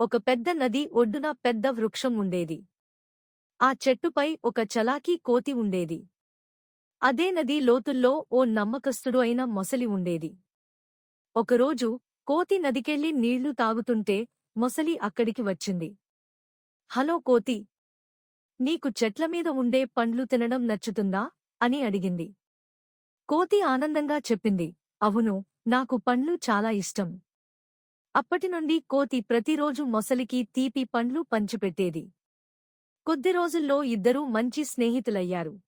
ఒక పెద్ద నది ఒడ్డున పెద్ద వృక్షం ఉండేది. ఆ చెట్టుపై ఒక చలాకీ కోతి ఉండేది. అదే నది లోతుల్లో ఓ నమ్మకస్తుడు అయిన మొసలి ఉండేది. ఒకరోజు కోతి నదికెళ్ళి నీళ్ళు తాగుతుంటే మొసలి అక్కడికి వచ్చింది. హలో కోతి నీకు చెట్లమీద ఉండే పండ్లు తినడం నచ్చుతుందా? అని అడిగింది. కోతి ఆనందంగా చెప్పింది. అవును నాకు పండ్లు చాలా ఇష్టం. అప్పటినుండి కోతి ప్రతిరోజు మొసలికి తీపి పండ్లు పంచిపెట్టేది. కొద్ది రోజుల్లో ఇద్దరూ మంచి స్నేహితులయ్యారు.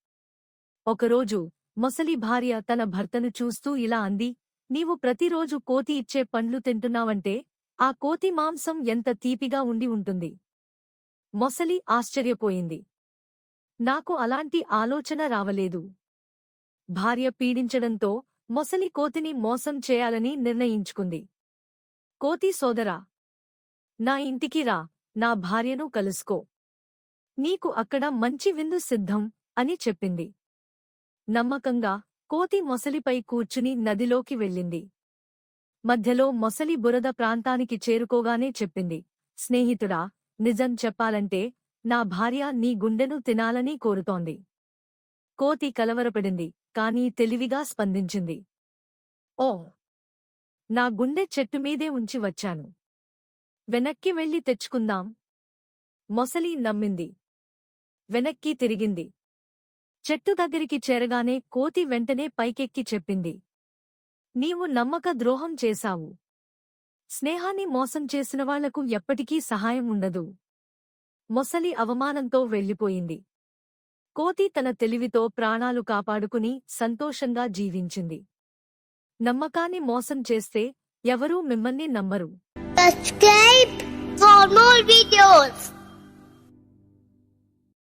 ఒకరోజు మొసలి భార్య తన భర్తను చూస్తూ ఇలా అంది నీవు ప్రతిరోజు కోతి ఇచ్చే పండ్లు తింటున్నావంటే ఆ కోతి మాంసం ఎంత తీపిగా ఉండి ఉంటుంది? మొసలి ఆశ్చర్యపోయింది. నాకు అలాంటి ఆలోచన రావలేదు. భార్య పీడించడంతో మొసలి కోతిని మోసం చేయాలని నిర్ణయించుకుంది. కోతి సోదరా! నా ఇంటికి రా నా భార్యను కలుసుకో. నీకు అక్కడ మంచి విందు సిద్ధం అని చెప్పింది. నమ్మకంగా కోతి మొసలిపై కూర్చుని నదిలోకి వెళ్ళింది. మధ్యలో మొసలి బురద ప్రాంతానికి చేరుకోగానే చెప్పింది. స్నేహితుడా నిజం చెప్పాలంటే నా భార్య నీ గుండెను తినాలని కోరుతోంది. కోతి కలవరపడింది కాని తెలివిగా స్పందించింది. ఓ! నా గుండె చెట్టుమీదే ఉంచి వచ్చాను. వెనక్కి వెళ్ళి తెచ్చుకుందాం. మొసలి నమ్మింది. వెనక్కి తిరిగింది. చెట్టు దగ్గరికి చేరగానే కోతి వెంటనే పైకెక్కి చెప్పింది. నీవు నమ్మక ద్రోహం చేశావు. స్నేహాన్ని మోసం చేసిన వాళ్ళకు ఎప్పటికీ సహాయం ఉండదు. మొసలి అవమానంతో వెళ్ళిపోయింది. కోతి తన తెలివితో ప్రాణాలు కాపాడుకుని సంతోషంగా జీవించింది. నమ్మకాన్ని మోసం చేస్తే ఎవరూ మిమ్మల్ని నమ్మరు. Subscribe for more videos